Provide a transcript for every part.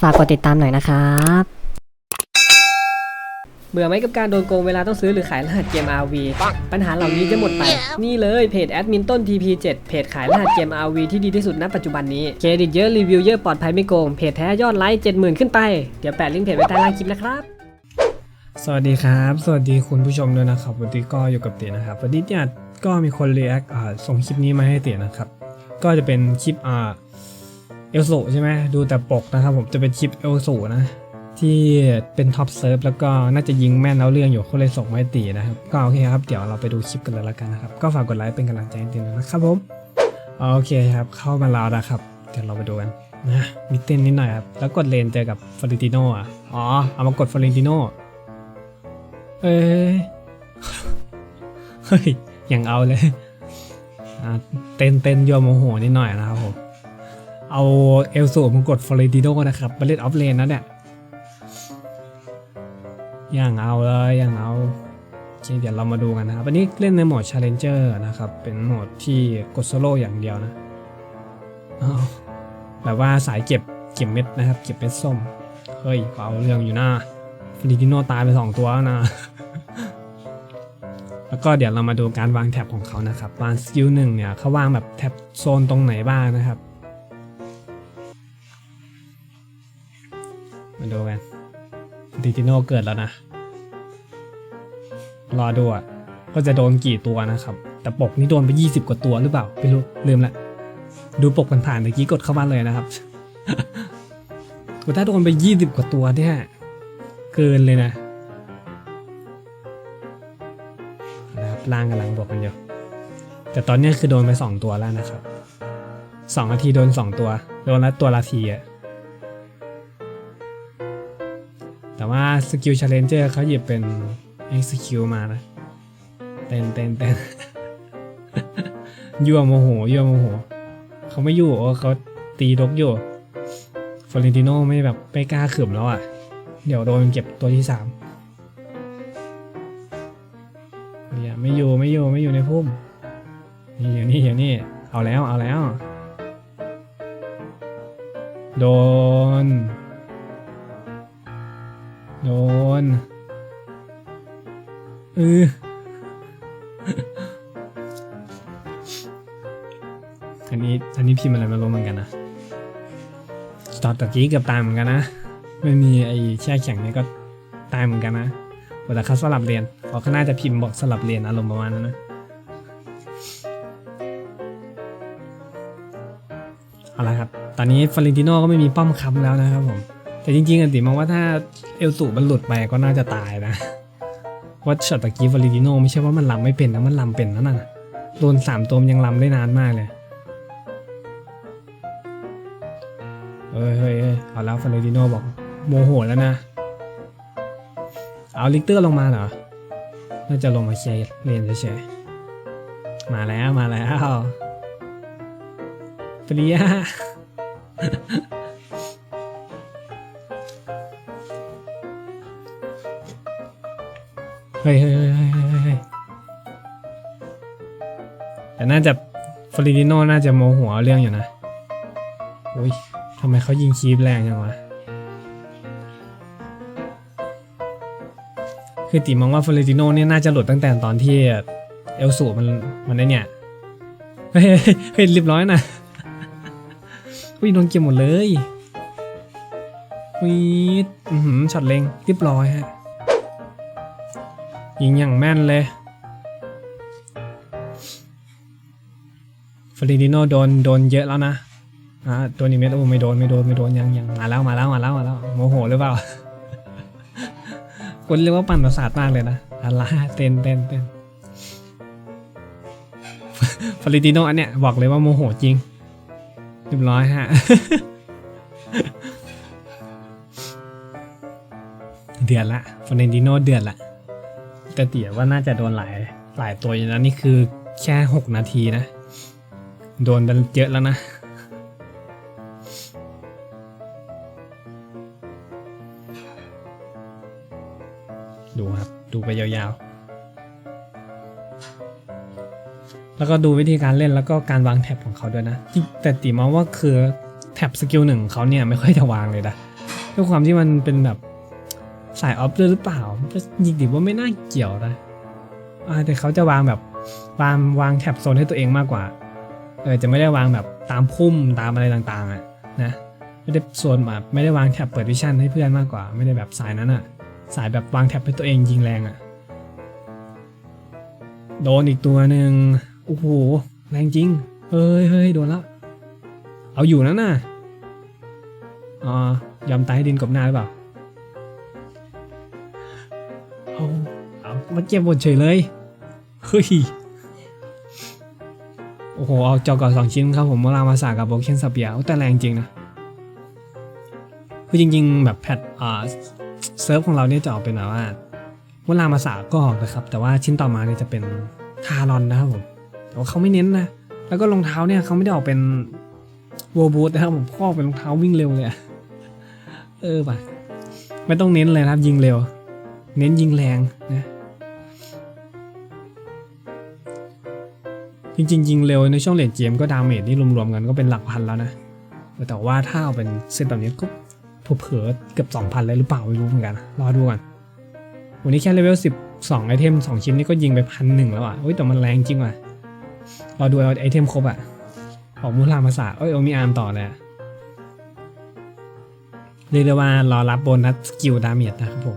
ฝากกดติดตามหน่อยนะครับเบื่อไหมกับการโดนโกงเวลาต้องซื้อหรือขายรหัสเกม RV ปัญหาเหล่านี้จะหมดไป นี่เลยเพจแอดมินต้น TP7 เพจขายรหัสเกม RV ที่ดีที่สุดณปัจจุบันนี้ เครดิตเยอะรีวิวเยอะปลอดภัยไม่โกง เพจแท้ยอดไลค์70,000 ขึ้นไป เดี๋ยวแปะลิงก์เพจไว้ใต้ล่างคลิปนะครับ สวัสดีครับ สวัสดีคุณผู้ชมด้วยนะครับ วันนี้ก็อยู่กับเตี๋ยนะครับ วันนี้เนี่ยก็มีคนรีแอคอ่าส่งคลิปนี้มาให้เตี๋ยนะครับ ก็จะเป็นคลิปอ่า เอลสูใช่ไหมดูแต่ปกนะครับผมจะเป็นคลิปเอลสูนะ ที่เป็นท็อปเซิร์ฟแล้วก็น่าจะยิงแม่นเอาเรื่องอยู่เขาเลยส่งมาให้ตีนะครับ ก็โอเคครับ เดี๋ยวเราไปดูคลิปกันเลยละกันนะครับ ก็ฝากกดไลค์เป็นกำลังใจให้เตี๋ยด้วยนะครับผมโอเคครับ เข้ามาแล้วนะครับ เดี๋ยวเราไปดูกันนะมีเต้นนิดหน่อยครับ แล้วกดเลนเจอกับฟอริติโนอะอ๋อเอามากดฟอริติโนเอ้ยเฮ้ยยังเอาเลยอะเต้นเต้นยัวโมโหนิดหน่อยนะครับผม เอาเอลสูมากดฟลอริดิโดนะครับบัลเลตออฟเลนนะเนี่ยยังเอาเลยอยังเอาโอเคเดี๋ยวเรามาดูกันนะครับ อันนี้เล่นในโหมด Challenger นะครับ เป็นโหมดที่กดโซโล่อย่างเดียวนะแบบว่าสายเก็บเก็บเม็ดนะครับ เก็บเม็ดส้ม เฮ้ยเอาเรื่องอยู่นะฟลิติโนตายไปสองตัวแล้วนะ แล้วก็เดี๋ยวเรามาดูการวางแท็บของเขานะครับวางสกิลหนึ่งเนี่ยเขาวางแบบแท็บโซนตรงไหนบ้างนะครับ มาดูกันฟลิติโนเกิดแล้วนะ รอดูอะก็จะโดนกี่ตัวนะครับ แต่ปกนี่โดนไป 20 กว่าตัวหรือเปล่าไม่รู้ลืมละ ดูปกผ่านๆเมื่อกี้กดเข้ามาเลยนะครับถ้าโดนไป 20 กว่าตัวเนี่ยเกินเลยนะนะครับล่างกำลังบวกกันอยู่แต่ตอนนี้คือโดนไป 2 ตัวแล้วนะครับสองนาทีโดน 2 ตัว โดนละตัวละทีอะ แต่ว่าสกิลชาเลนเจอร์เขาหยิบเป็นเอ็กซ์คิวมานะ เต้นเต้นเต้นยั่วโมโหยั่วโมโหเขาไม่ยู่เขาตีดกอยู่ฟอเรนติโนไม่แบบไม่กล้าขืมแล้วอะ เดี๋ยวโดนเก็บตัวที่สามอย่าไม่อยู่ไม่อยู่ไม่อยู่ในพุ่ม นี่อย่างนี้อย่างนี้เอาแล้วเอาแล้ว โดน โดนเอออันนี้อันนี้พิมพ์อะไรไมารู้เหมือนกันนะตอนตะกี้เกือบตายเหมือนกันนะ ไม่มีไอ้แช่แข็งนี่ก็ตายเหมือนกันนะแต่เขาสลับเรียนเขาก็น่าจะพิมพ์บอกสลับเรียนอารมณ์ประมาณนั้นนะเอาละครับ ตอนนี้ฟารินติโนก็ไม่มีป้อมค้ำแล้วนะครับผม แต่จริงๆอันติมองว่าถ้าเอลสูมันหลุดไปก็น่าจะตายนะว่าช็อตตะกี้ฟาริติโนไม่ใช่ว่ามันลำไม่เป็นนะมันลำเป็นนั่นน่ะโดนสามตัวมันยังลำได้นานมากเลยเฮ้ยเฮ้ยเฮ้ยเอาแล้วฟาเรติโนบอกโมโหแล้วนะ เอาลิกเตอร์ลงมาเหรอ น่าจะลงมาเคลียร์เลนเฉยมาแล้วมาแล้วปริย เฮ้ยเฮ้ยเฮ้ยแต่น่าจะฟาริติโนน่าจะโมหเอาเรื่องอยู่นะอุ้ยทำไมเขายิงคีบแรงจังวะ คือติมองว่าฟลอเรติโนเนี่ยน่าจะหลุดตั้งแต่ตอนที่เอลสูมันมันได้เนี่ย เฮ้ยเฮ้ยเฮ้ยเรียบร้อยนะอุ้ยโดนเก็บหมดเลยวีดอือหือช็อตเล็งเรียบร้อยฮะ ยิงอย่างแม่นเลยฟลอเรติโนโดนโดนเยอะแล้วนะอ่าตัวนี้เม็ดโอ้ไม่โดนไม่โดนไม่โดนยังยังมาแล้วมาแล้วมาแล้วมาแล้วโมโหหรือเปล่าคนเรียกว่าปั่นประสาทมากเลยนะอะไรเต้นเต้นเต้นฟาริติโนอันเนี้ยบอกเลยว่าโมโหจริงเรียบร้อยฮะเดือดละฟาริติโนเดือดละ แต่เตี๋ยว่าน่าจะโดนหลายหลายตัวอยู่นะนี่คือแค่หกนาทีนะ โดนไปเยอะแล้วนะ ดูครับ ดูไปยาวๆ แล้วก็ดูวิธีการเล่นแล้วก็การวางแท็บของเขาด้วยนะ แต่ติมองว่าคือแท็บสกิลหนึ่งเขาเนี่ยไม่ค่อยจะวางเลยนะด้วยความที่มันเป็นแบบ สายออฟด้วยหรือเปล่ายิงดิว่าไม่น่าเกี่ยวนะแต่เขาจะวางแบบวางวางแท็บโซนให้ตัวเองมากกว่า เออจะไม่ได้วางแบบตามพุ่มตามอะไรต่างๆอะนะไม่ได้โซนแบบไม่ได้วางแท็บเปิดวิชั่นให้เพื่อนมากกว่า ไม่ได้แบบสายนั้นอะ สายแบบวางแท็บให้ตัวเองยิงแรงอะโดนอีกตัวหนึ่งโอ้โหแรงจริงเฮ้ยเฮ้ยโดนล้วเอาอยู่นั่นน่ะอ๋อยอมตายให้ดินกบหน้าหรือเปล่า มาเก็บหมดเฉยเลยเฮ้ยโอ้โห เอาจอก่อนสองชิ้นครับผมมาลามาสากับโบเคนสเปียแต่แรงจริงนะ คือจริงๆ แบบแพทอ่าเซิร์ฟของเราเนี่ยจะออกเป็นแบบว่าเวลามาสาก็ออกนะครับ แต่ว่าชิ้นต่อมาเนี่ยจะเป็นทารอนนะครับผมแต่ว่าเขาไม่เน้นนะ แล้วก็รองเท้าเนี่ยเขาไม่ได้ออกเป็นโวบูทนะครับผมข้อเป็นรองเท้าวิ่งเร็วเลยเออป่ะไม่ต้องเน้นเลยครับยิงเร็ว เน้นยิงแรงนะ จริงๆ ยิงเร็วในช่วงเลดเกมก็ดาเมจนี่รวมๆกันก็เป็นหลักพันแล้วนะ แต่ว่าถ้าเอาเป็นเซตแบบนี้ก็เผลอเกือบ2,000เลยหรือเปล่าไม่รู้เหมือนกัน รอดูกัน วันนี้แค่เลเวล12 ไอเทม 2 ชิ้นนี่ก็ยิงไปพันหนึ่งแล้วอะเฮ้ยแต่มันแรงจริงว่ะ รอดูเอาไอเทมครบอะออกมูลามาสาเอ้ยเอมีอาร์มต่อเลยเรียกได้ว่ารอรับโบนัสสกิลดาเมจนะครับผม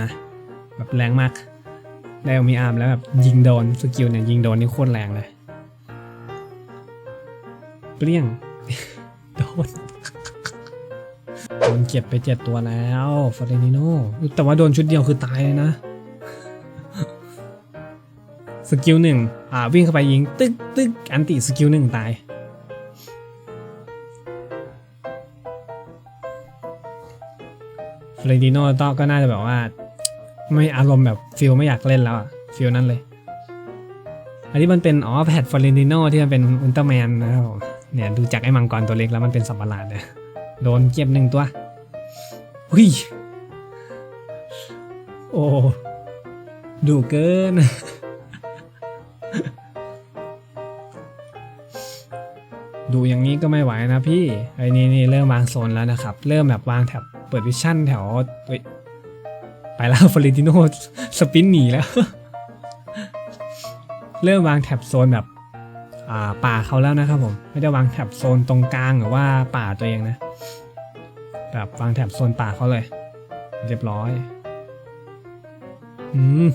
นะแบบแรงมาก ได้เอมีอาร์มแล้วแบบยิงโดนสกิลเนี่ยยิงโดนนี่โคตรแรงเลย เปรี้ยง โดนโดนเก็บไปเจ็ดตัวแล้วฟอร์เรนิโนแต่ว่าโดนชุดเดียวคือตายเลยนะ สกิลหนึ่งอ่าวิ่งเข้าไปยิง ตึกตึกอันติสกิลหนึ่งตาย ฟอร์เรนิโนต่อก็น่าจะแบบว่า ไม่อารมณ์แบบฟิลไม่อยากเล่นแล้วอะฟิลนั้นเลยอันนี้มันเป็นอ๋อแพทฟอร์เรนิโนที่มันเป็นอุลตร้าแมนนะครับผม เนี่ยดูจากไอ้มังกรตัวเล็กแล้วมันเป็นสัมปราดเนี่ยโดนเก็บหนึ่งตัวหุยโอ้ดูเกิน ดูอย่างนี้ก็ไม่ไหวนะพี่ ไอ้นี่นี่เริ่มวางโซนแล้วนะครับ เริ่มแบบวางแถบเปิดวิชั่นแถวไปแล้วฟอริติโนสปินหนีแล้ว เริ่มวางแถบโซนแบบ ป่าเขาแล้วนะครับผม ไม่ได้วางแถบโซนตรงกลางหรือว่าป่าตัวเองนะแบบวางแถบโซนป่าเขาเลย เรียบร้อย อืม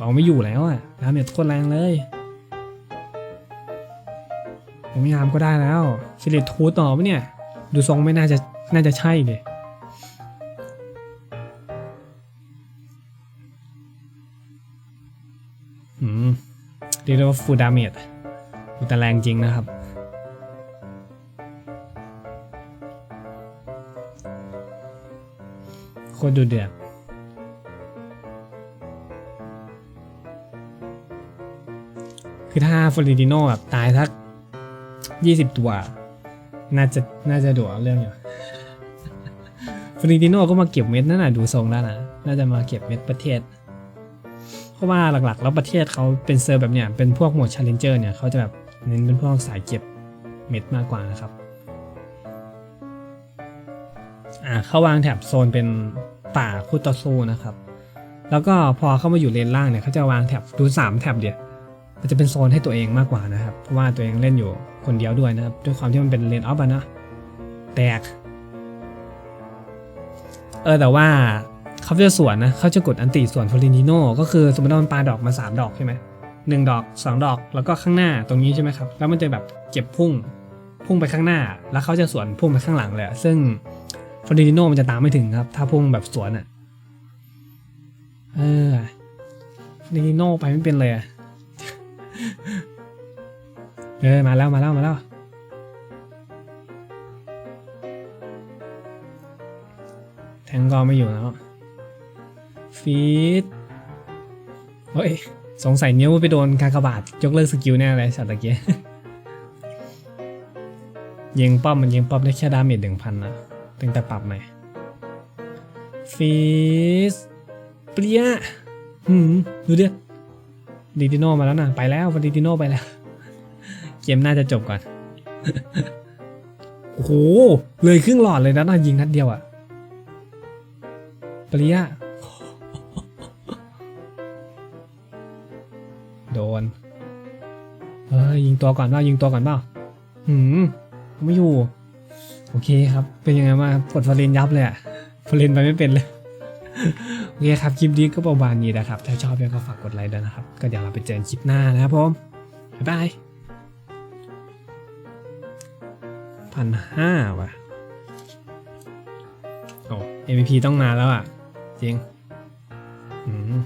เอาไม่อยู่แล้วอะดาเมจโคตรแรงเลยผมยามก็ได้แล้วซิลิทูต่อปะเนี่ย ดูทรงไม่น่าจะน่าจะใช่เลยอืมเรียกได้ว่าฟูดาเมจ แต่แรงจริงนะครับ โคตรดูเดือดคือถ้าฟลอริติโนแบบตายสักยี่สิบตัว น่าจะน่าจะดูเอาเรื่องอยู่ฟลอริติโนก็มาเก็บเม็ดนั่นน่ะดูทรงแล้วนะน่าจะมาเก็บเม็ดประเทศเพราะว่าหลักๆ แล้วประเทศเขาเป็นเซิร์แบบเนี้ยเป็นพวกโหมดชาเลนเจอร์เนี่ยเขาจะแบบ เน้นเป็นพวกสายเก็บเม็ดมากกว่านะครับอ่าเขาวางแถบโซนเป็นป่าคู่ต่อสู้นะครับ แล้วก็พอเข้ามาอยู่เลนล่างเนี่ยเขาจะวางแถบดูสามแถบเดียวมันจะเป็นโซนให้ตัวเองมากกว่านะครับ เพราะว่าตัวเองเล่นอยู่คนเดียวด้วยนะครับ ด้วยความที่มันเป็นเลนออฟอะนะแตก เออแต่ว่าเขาจะสวนนะเขาจะกดอันติสวนฟลอรินิโนก็คือสมมติว่ามันปาดอกมาสามดอกใช่ไหม หนึ่งดอกสองดอกแล้วก็ข้างหน้าตรงนี้ใช่ไหมครับ แล้วมันจะแบบเก็บพุ่งพุ่งไปข้างหน้า แล้วเขาจะสวนพุ่งไปข้างหลังเลยซึ่งฟอร์ดิโนมันจะตามไม่ถึงครับ ถ้าพุ่งแบบสวนอะ่ะเออฟอร์ดิโนไปไม่เป็นเลยอะเออมาแล้วมาแล้วมาแล้วแทงก็ไม่อยู่แล้วฟีดเฮ้ย สงสัยนิ้วไปโดนกากบาทยกเลิกสกิลแน่เลยสัตว์ตะเกียยิงป้อมมันยิงป้อมได้แค่ดาเมจหนึ่งพันนะตั้งแต่ปรับใหม่ฟีสเปรี้ยหืมดูดิดีดิโนมาแล้วนะไปแล้วดีดิโนไปแล้ว เกมน่าจะจบก่อน โอ้โห เลยครึ่งหลอดเลยนะน่ายิงนัดเดียวอะ่ะปริยะ ยิงตัวก่อนเปล่ายิงตัวก่อนเปล่าหืมไม่อยู่ โอเคครับ เป็นยังไงบ้างกดฟอร์เรนยับเลยอะฟอร์เรนไปไม่เป็นเลย โอเคครับ คลิปนี้ก็ประมาณนี้นะครับ ถ้าชอบก็ฝากกดไลค์ด้วยนะครับ ก็เดี๋ยวเราไปเจอกันคลิปหน้านะครับผม บ๊ายบายพันห้าว่ะ โอ้ MVP ต้องมาแล้วอะ จริง อืม